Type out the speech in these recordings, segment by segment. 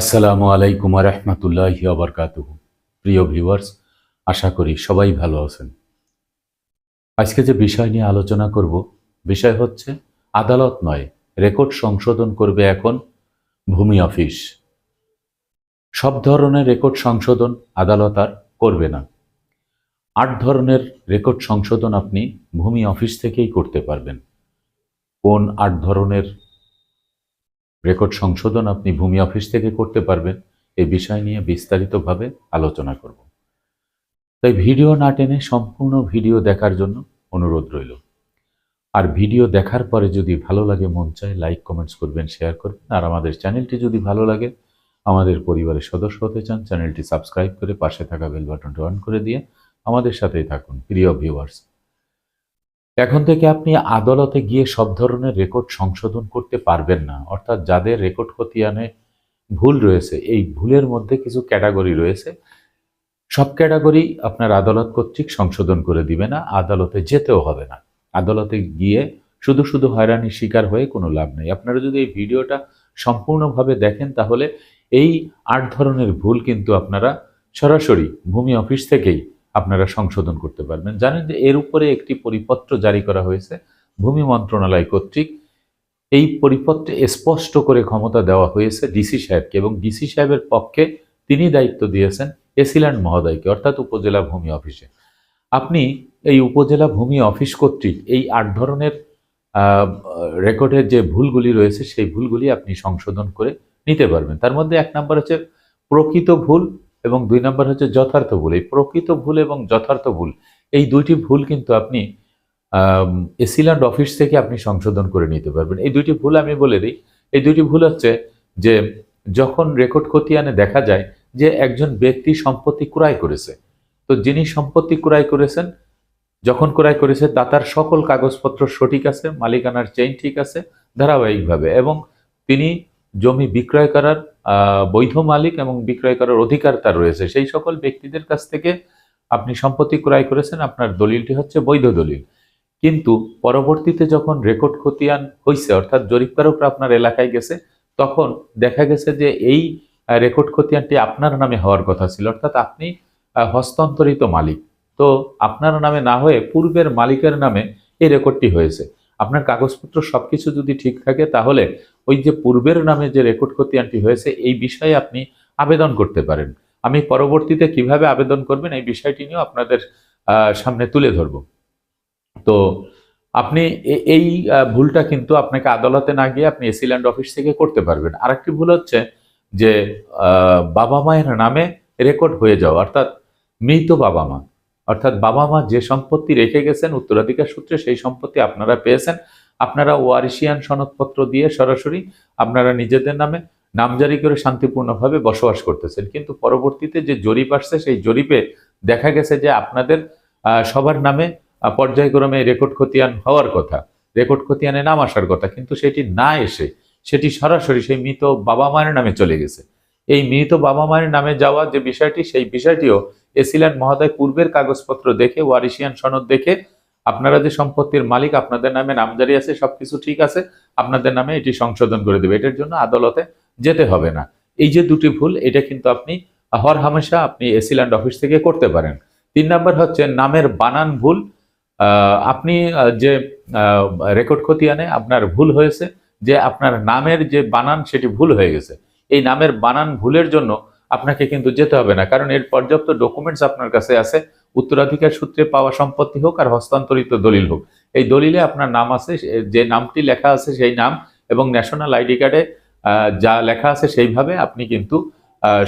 আসসালামু আলাইকুম রহমতুল্লাহ আবরকাতুহ প্রিয় ভিউয়ার্স, আশা করি সবাই ভালো আছেন। আজকে যে বিষয় নিয়ে আলোচনা করব, বিষয় হচ্ছে আদালত নয়, রেকর্ড সংশোধন করবে এখন ভূমি অফিস। সব ধরনের রেকর্ড সংশোধন আদালত আর করবে না। আট ধরনের রেকর্ড সংশোধন আপনি ভূমি অফিস থেকেই করতে পারবেন। কোন আট ধরনের রেকর্ড সংশোধন আপনি ভূমি অফিস থেকে করতে পারবেন। এই বিষয় নিয়ে বিস্তারিতভাবে আলোচনা করব। তাই ভিডিও না টেনে সম্পূর্ণ ভিডিও দেখার জন্য অনুরোধ রইল। আর ভিডিও দেখার পরে যদি ভালো লাগে, মন চায়, লাইক, কমেন্টস করবেন, শেয়ার করবেন। আর আমাদের চ্যানেলটি যদি ভালো লাগে, আমাদের পরিবারের সদস্য হতে চান, চ্যানেলটি সাবস্ক্রাইব করে পাশে থাকা বেল বাটনটি অন করে দিয়ে আমাদের সাথেই থাকুন, প্রিয় ভিউয়ার্স। এখন থেকে আপনি আদালতে গিয়ে সব ধরনের রেকর্ড সংশোধন করতে পারবেন না। অর্থাৎ যাদের রেকর্ড খতিয়ানে ভুল রয়েছে, এই ভুলের মধ্যে কিছু ক্যাটাগরি রয়েছে। সব ক্যাটাগরি আপনার আদালত কর্তৃক সংশোধন করে দিবে না, আদালতে যেতেও হবে না। আদালতে গিয়ে শুধু শুধু হয়রানির শিকার হয়ে কোনো লাভ নেই। আপনারা যদি এই ভিডিওটা সম্পূর্ণভাবে দেখেন, তাহলে এই আট ধরনের ভুল কিন্তু আপনারা সরাসরি ভূমি অফিস থেকেই আপনারা সংশোধন করতে পারবেন। জানেন যে এর উপরে একটি পরিপত্র জারি করা হয়েছে, ভূমি মন্ত্রণালয় কর্তৃক। এই পরিপত্রে স্পষ্ট করে ক্ষমতা দেওয়া হয়েছে ডিসি সাহেবকে এবং ডিসি সাহেবের পক্ষে তিনি দায়িত্ব দিয়েছেন এসিল্যান্ড মহোদয়কে, অর্থাৎ উপজেলা ভূমি অফিসে। আপনি এই উপজেলা ভূমি অফিস কর্তৃক এই আট ধরনের রেকর্ডের যে ভুলগুলি রয়েছে, সেই ভুলগুলি আপনি সংশোধন করে নিতে পারবেন। তার মধ্যে এক নম্বর হচ্ছে প্রকৃত ভুল এবং দুই নম্বর হচ্ছে যথার্থ ভুল, এই প্রকৃত ভুল এবং যথার্থ ভুল, এই দুইটি ভুল কিন্তু আপনি এসিল্যান্ড অফিস থেকে আপনি সংশোধন করে নিতে পারবেন। এই দুইটি ভুল আমি বলে দিই। এই দুইটি ভুল হচ্ছে যে, যখন রেকর্ড খতিয়ানে দেখা যায় যে একজন ব্যক্তি সম্পত্তি ক্রয় করেছে, তো যিনি সম্পত্তি ক্রয় করেছেন, যখন ক্রয় করেছে, তা তার সকল কাগজপত্র সঠিক আছে, মালিকানার চেইন ঠিক আছে, ধারাবাহিকভাবে, এবং তিনি জমি বিক্রয় করার বৈধ মালিক এবং বিক্রয় করার অধিকার তার রয়েছে। সেই সকল ব্যক্তিদের কাছ থেকে আপনি সম্পত্তি ক্রয় করেছেন, আপনার দলিলটি হচ্ছে বৈধ দলিল। কিন্তু পরবর্তীতে যখন রেকর্ড খতিয়ান হয়েছে অর্থাৎ জরিপকারকরা আপনার এলাকায় গেছে, তখন দেখা গেছে যে এই রেকর্ড খতিয়ানটি আপনার নামে হওয়ার কথা ছিল। অর্থাৎ আপনি হস্তান্তরিত মালিক। তো আপনার নামে না হয়ে পূর্বের মালিকের নামে এই রেকর্ডটি হয়েছে। আপনার কাগজপত্র সবকিছু যদি ঠিক থাকে, তাহলে ওই যে পূর্বের নামে যে রেকর্ড খতিয়ানটি হয়েছে, এই বিষয়ে আপনি আবেদন করতে পারেন। আমি পরবর্তীতে কীভাবে আবেদন করবেন এই বিষয়টি নিয়েও আপনাদের সামনে তুলে ধরব। তো আপনি এই ভুলটা কিন্তু আপনাকে আদালতে না গিয়ে আপনি এসিল্যান্ড অফিস থেকে করতে পারবেন। আরেকটি ভুল হচ্ছে যে বাবা মায়ের নামে রেকর্ড হয়ে যাওয়া, অর্থাৎ মৃত বাবা মা, অর্থাৎ বাবা মা যে সম্পত্তি রেখে গেছেন, উত্তরাধিকার সূত্রে সেই সম্পত্তি আপনারা পেয়েছেন। আপনারা ওয়ারিশিয়ান সনদপত্র দিয়ে সরাসরি আপনারা নিজেদের নামে নামজারি করে শান্তিপূর্ণভাবে বসবাস করতেছেন। কিন্তু পরবর্তীতে যে জরিপ আসছে, সেই জরিপে দেখা গেছে যে আপনাদের সবার নামে পর্যায়ক্রমে রেকর্ড খতিয়ান হওয়ার কথা, রেকর্ড খতিয়ানে নাম আসার কথা, কিন্তু সেটি না এসে, সেটি সরাসরি সেই মৃত বাবা মায়ের নামে চলে গেছে। এই মৃত বাবা মায়ের নামে যাওয়া যে বিষয়টি, সেই বিষয়টিও এসিল্যান্ড মহোদয় পূর্বের কাগজপত্র দেখে, ওয়ারিশিয়ান সনদ দেখে আপনারা যে সম্পত্তির মালিক, আপনাদের নামে নামজারি আছে, সবকিছু ঠিক আছে, আপনাদের নামে এটি সংশোধন করে দেবে। এটার জন্য আদালতে যেতে হবে না। এই যে দুটি ভুল, এটা কিন্তু আপনি হর হামেশা আপনি এসিল্যান্ড অফিস থেকে করতে পারেন। তিন নাম্বার হচ্ছে নামের বানান ভুল। আপনি যে রেকর্ড খতিয়ানে আপনার ভুল হয়েছে, যে আপনার নামের যে বানান, সেটি ভুল হয়ে গেছে। এই নামের বানান ভুলের জন্য আপনাকে কিন্তু যেতে হবে না। কারণ এর পর্যাপ্ত ডকুমেন্টস আপনার কাছে আছে। উত্তরাধিকার সূত্রে পাওয়া সম্পত্তি হোক আর হস্তান্তরিত দলিল হোক। এই দলিলে আপনার নাম আছে যে নামটি লেখা আছে সেই নাম এবং ন্যাশনাল আইডি কার্ডে যা লেখা আছে সেইভাবে আপনি কিন্তু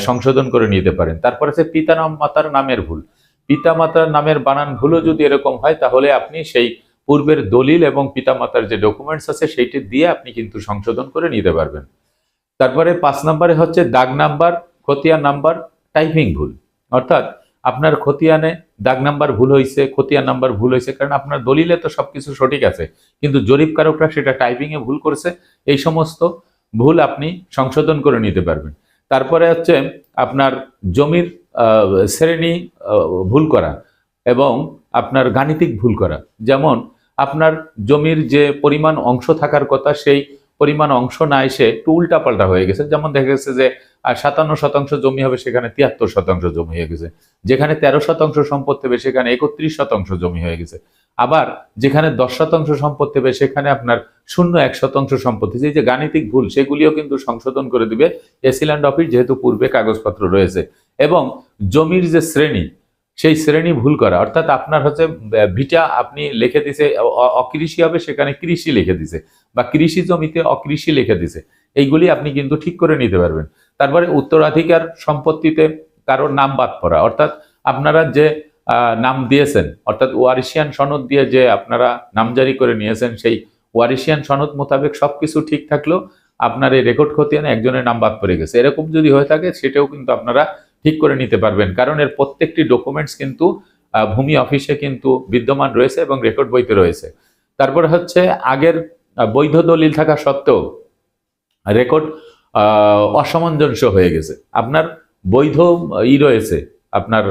সংশোধন করে নিতে পারেন। তারপর আছে পিতা মাতার নামের ভুল। পিতা মাতার নামের বানান ভুলও যদি এরকম হয়, তাহলে আপনি সেই পূর্বের দলিল এবং পিতা মাতার যে ডকুমেন্টস আছে সেইটি দিয়ে আপনি কিন্তু সংশোধন করে নিতে পারবেন। তারপরে পাঁচ নম্বরে হচ্ছে দাগ নাম্বার, খতিয়ান নাম্বার টাইপিং ভুল। অর্থাৎ আপনার খতিয়ানে দাগ নাম্বার ভুল হয়েছে খতিয়ান নাম্বার ভুল হয়েছে কারণ আপনার দলিলে তো সবকিছু সঠিক আছে। কিন্তু জরিপকারকরা সেটা টাইপিং এ ভুল করেছে, এই সমস্ত ভুল আপনি সংশোধন করে নিতে পারবেন। তারপরে হচ্ছে আপনার জমির শ্রেণি ভুল করা এবং আপনার গাণিতিক ভুল করা। যেমন আপনার জমির যে পরিমাণ অংশ থাকার কথা, সেই পরিমাণ অংশ না এসে একটু উল্টাপাল্টা হয়ে গেছে। যেমন দেখা গেছে যে সাতান্ন শতাংশ জমি হবে, সেখানে তিয়াত্তর শতাংশ জমি হয়ে গেছে। যেখানে তেরো শতাংশ সম্পত্তি হবে, সেখানে একত্রিশ শতাংশ জমি হয়ে গেছে। আবার যেখানে দশ শতাংশ সম্পত্তি হবে, সেখানে আপনার শূন্য এক শতাংশ সম্পত্তি এই যে গাণিতিক ভুল, সেগুলিও কিন্তু সংশোধন করে দিবে এসিল্যান্ড অফিস, যেহেতু পূর্বে কাগজপত্র রয়েছে। এবং জমির যে শ্রেণি, সেই শ্রেণি ভুল করা, অর্থাৎ আপনার হচ্ছে ভিটা আপনি লিখে দিছে অকৃষি হবে, সেখানে কৃষি লিখে দিছে। বা কৃষি জমিতে অকৃষি লিখে দিছে। এইগুলি আপনি কিন্তু ঠিক করে নিতে পারবেন। তারপরে উত্তরাধিকার সম্পত্তিতে কারোর নাম বাদ পড়া। অর্থাৎ আপনারা যে নাম দিয়েছেন, অর্থাৎ ওয়ারিশিয়ান সনদ দিয়ে যে আপনারা নামজারি করে নিয়েছেন, সেই ওয়ারিশিয়ান সনদ মোতাবেক সবকিছু ঠিক থাকলেও আপনার এই রেকর্ড খতিয়ানে একজনের নাম বাদ পড়ে গেছে। এরকম যদি হয়ে থাকে, সেটাও কিন্তু আপনারা ঠিক করে নিতে পারবেন। কারণ এর প্রত্যেকটি ডকুমেন্টস কিন্তু ভূমি অফিসে কিন্তু বিদ্যমান রয়েছে এবং রেকর্ড বইতে রয়েছে। তারপর হচ্ছে আগের বৈধ দলিল থাকা সত্ত্বেও রেকর্ড অসামঞ্জস্য হয়ে গেছে। আপনার বৈধ ই রয়েছে, আপনার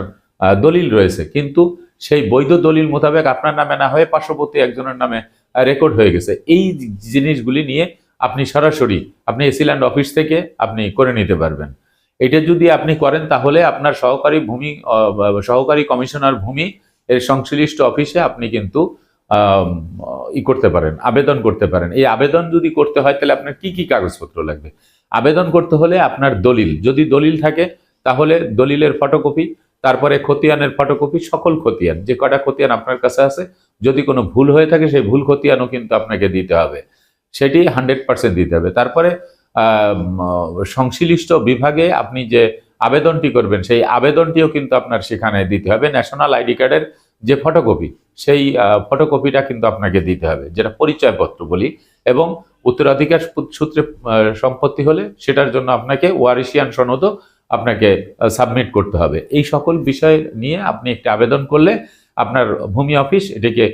দলিল রয়েছে, কিন্তু সেই বৈধ দলিল মোতাবেক আপনার নামে না হয়ে পার্শ্ববর্তী একজনের নামে রেকর্ড হয়ে গেছে। এই জিনিসগুলি নিয়ে আপনি সরাসরি আপনি এসিল্যান্ড অফিস থেকে আপনি করে নিতে পারবেন। এটা যদি আপনি করেন, তাহলে আপনার সহকারী ভূমি সহকারী কমিশনার ভূমি এর সংশ্লিষ্ট অফিসে আপনি কিন্তু ই করতে পারেন, আবেদন করতে পারেন। এই আবেদন যদি করতে হয়, তাহলে আপনার কি কি কাগজপত্র লাগবে? আবেদন করতে হলে আপনার দলিল, যদি দলিল থাকে, তাহলে দলিলের ফটোকপি তারপরে খতিয়ানের ফটোকপি সকল খতিয়ান, যে কটা খতিয়ান আপনার কাছে আছে, যদি কোনো ভুল হয়ে থাকে, সেই ভুল খতিয়ানও কিন্তু আপনাকে দিতে হবে। সেটি হান্ড্রেড পার্সেন্ট দিতে হবে। তারপরে সংশ্লিষ্ট বিভাগে আপনি যে আবেদনটি করবেন, সেই আবেদনটিও কিন্তু আপনার সেখানে দিতে হবে। ন্যাশনাল আইডি কার্ডের যে ফটোকপি সেই ফটোকপিটা কিন্তু আপনাকে দিতে হবে, যেটা পরিচয়পত্র বলি এবং উত্তরাধিকার সূত্রে সম্পত্তি হলে সেটার জন্য আপনাকে ওয়ারিশিয়ান সনদও আপনাকে সাবমিট করতে হবে। এই সকল বিষয় নিয়ে আপনি একটি আবেদন করলে আপনার ভূমি অফিস এটাকে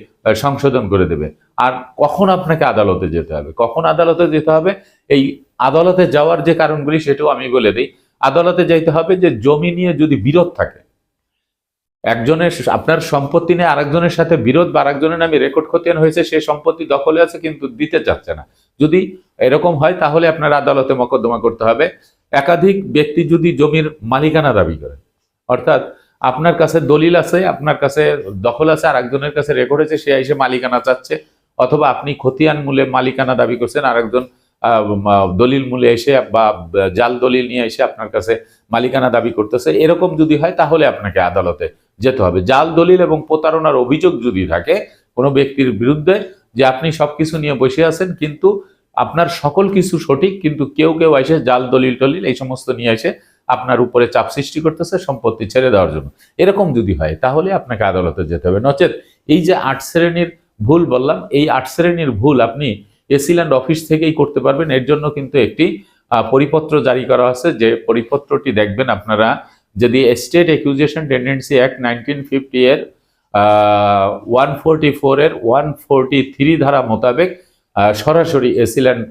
সংশোধন করে দেবে। আর কখন আপনাকে আদালতে যেতে হবে? কখন আদালতে যেতে হবে? এই আদালতে যাওয়ার যে কারণগুলি সেটাও আমি বলে দিই। আদালতে যাইতে হবে যে জমি নিয়ে যদি বিরোধ থাকে একজনের আপনার সম্পত্তি নিয়ে আরেকজনের সাথে বিরোধ বা আরেকজনের নামে রেকর্ড খতিয়ান হয়েছে, সে সম্পত্তি দখলে আছে কিন্তু দিতে চাচ্ছে না। যদি এরকম হয়, তাহলে আপনার আদালতে মকদ্দমা করতে হবে। একাধিক ব্যক্তি যদি জমির মালিকানা দাবি করে, অর্থাৎ আপনার কাছে দলিল আছে, আপনার কাছে দখল আছে আর একজনের কাছে রেকর্ড হয়েছে, সে এসে মালিকানা চাচ্ছে, অথবা আপনি খতিয়ান মূলে মালিকানা দাবি করছেন আর একজন দলিল মূলে এসে বা জাল দলিল নিয়ে এসে আপনার কাছে মালিকানা দাবি করতেছে, এরকম যদি হয়, তাহলে আপনাকে আদালতে যেতে হবে। জাল, দলিল এবং প্রতারণার অভিযোগ যদি থাকে কোনো ব্যক্তির বিরুদ্ধে যে আপনি সব কিছু নিয়ে বসে আছেন কিন্তু আপনার সকল কিছু সঠিক কিন্তু কেউ কেউ এসে জাল, দলিল, টলিল এই সমস্ত নিয়ে এসে আপনার উপরে চাপ সৃষ্টি করতেছে সম্পত্তি ছেড়ে দেওয়ার জন্য। এরকম যদি হয় তাহলে আপনাকে আদালতে যেতে হবে। নচেত এই যে আট শ্রেণির ভুল বললাম, এই আট শ্রেণির ভুল আপনি এসিল্যান্ড অফিস থেকেই করতে পারবেন। এর জন্য কিন্তু একটি পরিপত্র জারি করা আছে। যে পরিপত্রটি দেখবেন আপনারা যদি state acquisition tenancy act nineteen fifty এর ওয়ান ফোরটি ফোর এর ওয়ান ফোরটি থ্রি ধারা মোতাবেক সরাসরি এসিল্যান্ড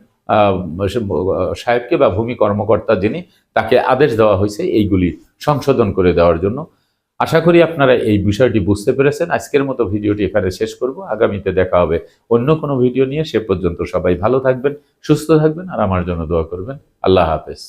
সাহেবকে বা ভূমি কর্মকর্তা যিনি, তাকে আদেশ দেওয়া হয়েছে এইগুলি সংশোধন করে দেওয়ার জন্য। আশা করি আপনারা এই বিষয়টি বুঝতে পেরেছেন। আজকের মতো ভিডিওটি এখানে শেষ করব। আগামীতে দেখা হবে অন্য কোনো ভিডিও নিয়ে। সে পর্যন্ত সবাই ভালো থাকবেন, সুস্থ থাকবেন, আর আমার জন্য দোয়া করবেন। আল্লাহ হাফেজ।